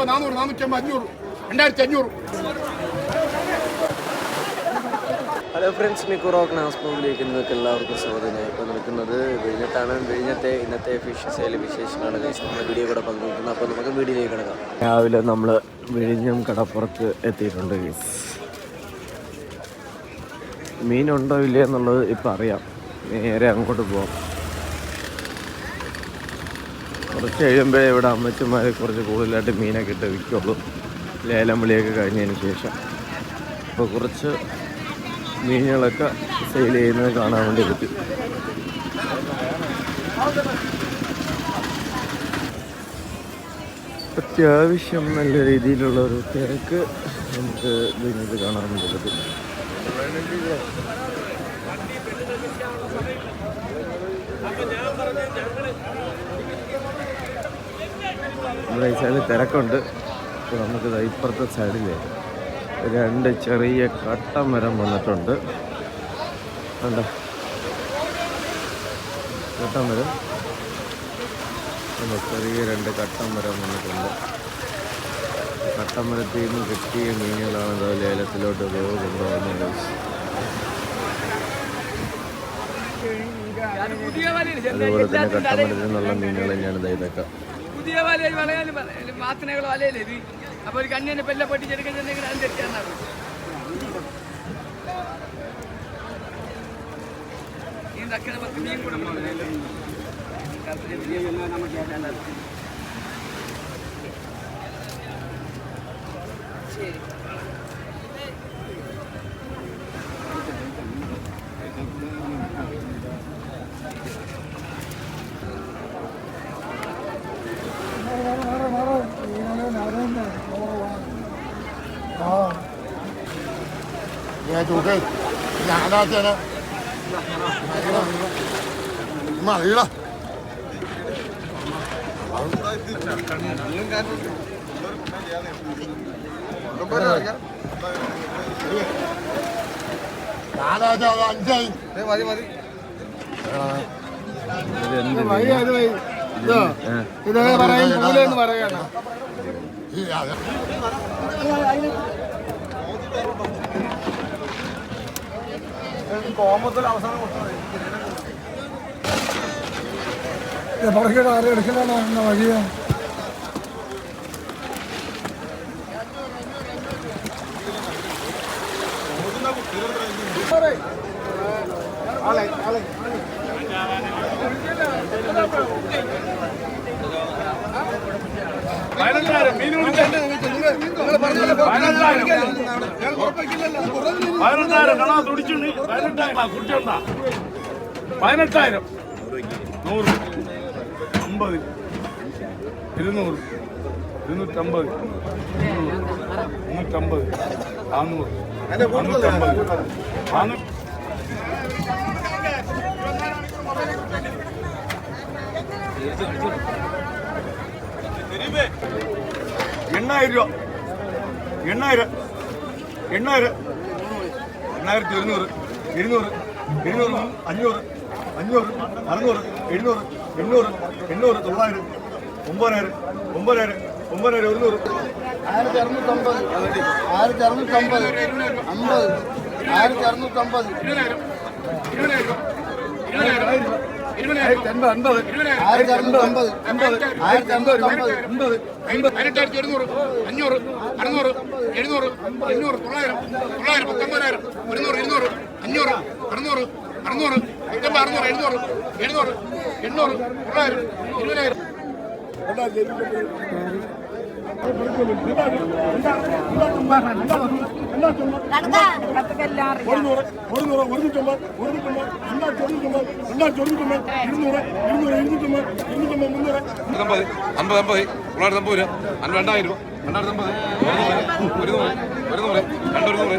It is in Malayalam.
മുന്നൂറ്റമ്പത് നാനൂറ് നാനൂറ്റമ്പത് അഞ്ഞൂറ് രണ്ടായിരത്തി അഞ്ഞൂറ്. ഹലോ ഫ്രണ്ട്സ് മിക്കുറോക്ക് നാസ്മോവിലേക്ക് നിങ്ങൾക്ക് എല്ലാവർക്കും സ്വാഗതം. ഞാൻ ഇപ്പോൾ നിൽക്കുന്നത് വിഴിഞ്ഞത്താണ് വിഴിഞ്ഞത്തെ ഇന്നത്തെ ഫിഷ് സെയിൽ വിശേഷങ്ങളാണ് നമ്മുടെ നമ്മൾ വീഡിയോ കൂടെ പങ്കുവെക്കുന്നത് അപ്പോൾ നമുക്ക് വീഡിയോയിലേക്ക് കിടക്കാം. രാവിലെ നമ്മൾ വിഴിഞ്ഞം കടപ്പുറത്ത് എത്തിയിട്ടുണ്ട് മീനുണ്ടോ ഇല്ലയെന്നുള്ളത് എന്നുള്ളത് ഇപ്പം അറിയാം. നേരെ അങ്ങോട്ട് പോവാം. കുറച്ച് കഴിയുമ്പോഴേ ഇവിടെ അമ്മച്ചന്മാർ കുറച്ച് കൂടുതലായിട്ട് മീനൊക്കെ ഇട്ട് വിൽക്കുള്ളൂ. ലേലം വിളിയൊക്കെ കഴിഞ്ഞതിന് ശേഷം. അപ്പോൾ കുറച്ച് മീനുകളൊക്കെ സെയിൽ ചെയ്യുന്നത് കാണാൻ വേണ്ടി പറ്റും. അത്യാവശ്യം നല്ല രീതിയിലുള്ള ഒരു തിരക്ക് നമുക്ക് ഇതിനകത്ത് കാണാൻ വേണ്ടി പറ്റും. ഇവിടെ ഈ സൈഡിൽ തിരക്കുണ്ട്. അപ്പോൾ ഇപ്പുറത്തെ സൈഡിൽ രണ്ട് ചെറിയ കട്ടമരം വന്നിട്ടുണ്ട്. കണ്ടോ? കട്ടമരം മരം. ചെറിയ രണ്ട് കട്ടമരം വന്നിട്ടുണ്ട്. കട്ടമരത്തിൽ നിന്ന് കിട്ടിയ മീനുകളാണ് ലേലത്തിലോട്ട് കൊണ്ടുപോകുന്നത് അതുപോലെ തന്നെ കട്ടമരത്തിൽ നല്ല തന്നെയാണ് ഇതാ ഇതൊക്കെ. പുതിയ വലയിൽ വളയാലും മാത്തനകൾ വലയല്ലേ ഇത്. അപ്പൊ ഒരു കണ്ണിനെ പെല്ല പൊട്ടിച്ചെടുക്കുന്നുണ്ടെങ്കിൽ അത് തെറ്റാന്നാണ് ഈ ദക്കണ പത്ത് മീൻ കൂടെ ശരി. ഞാൻ ചോട്ടെ ഞാനാച്ചാണ് മറിയട ഞാനാച്ചാ അത് അഞ്ചായി ഇതെന്ത് ആ. ഇത് പറയും പൂലെന്ന് പറയണം ഈ അതെ പുറകെ ആരും എടുക്കലാണ് വഴിയാ? പതിനെട്ടായിരം കണാ തുടിച്ചുണ്ട് പതിനെട്ടായിരം കുട്ടിയുണ്ടാ പതിനെട്ടായിരം നൂറ് അമ്പത്. ഇരുന്നൂറ് ഇരുന്നൂറ്റമ്പത് മുന്നൂറ് മുന്നൂറ്റമ്പത് നാന്നൂറ് നാന്നൂറ്റമ്പത് നാന്നൂറ്റി എണ്ണായിരം രൂപ എണ്ണായിരം എണ്ണായിരം എണ്ണായിരത്തി ഒരുന്നൂറ് ഇരുന്നൂറ് ഇരുന്നൂറ് അഞ്ഞൂറ് അഞ്ഞൂറ് അറുന്നൂറ് എഴുന്നൂറ് എണ്ണൂറ് എണ്ണൂറ് തൊള്ളായിരം ഒമ്പതിനായിരം ഒമ്പതിനായിരം ഒമ്പതിനായിരം ഒരുന്നൂറ് ആയിരത്തി അറുന്നൂറ്റമ്പത് ആയിരത്തി അറുന്നൂറ്റമ്പത് അമ്പത് ആയിരത്തി അറുന്നൂറ്റമ്പത് ആയിരത്തി പതിനെട്ടായിരത്തി ഒരുന്നൂറ് അഞ്ഞൂറ് അറുന്നൂറ് എഴുന്നൂറ് എണ്ണൂറ് തൊള്ളായിരം തൊള്ളായിരം പത്തൊമ്പതിനായിരം ഒരുന്നൂറ് ഇരുന്നൂറ് അഞ്ഞൂറ് അറുന്നൂറ് അറുന്നൂറ് നൂറ്റമ്പത് അറുന്നൂറ് എഴുന്നൂറ് എഴുന്നൂറ് എണ്ണൂറ് തൊള്ളായിരം ഇരുപതിനായിരം. ഒരുന്നൂറ് ഒരുന്നൂറ് ഒരുന്നൂറ്റൊമ്പത് ഒരുന്നൂറ്റൊമ്പത് രണ്ടായിരത്തി അമ്പത് അമ്പത് അമ്പത് തൊള്ളായിരത്തി അമ്പത് രൂപ. രണ്ടായിരം രൂപ. രണ്ടായിരത്തി അമ്പത്. ഒരുന്നൂറ് ഒരുന്നൂറ് ഒരുന്നൂറ് രണ്ടൊരുന്നൂറ്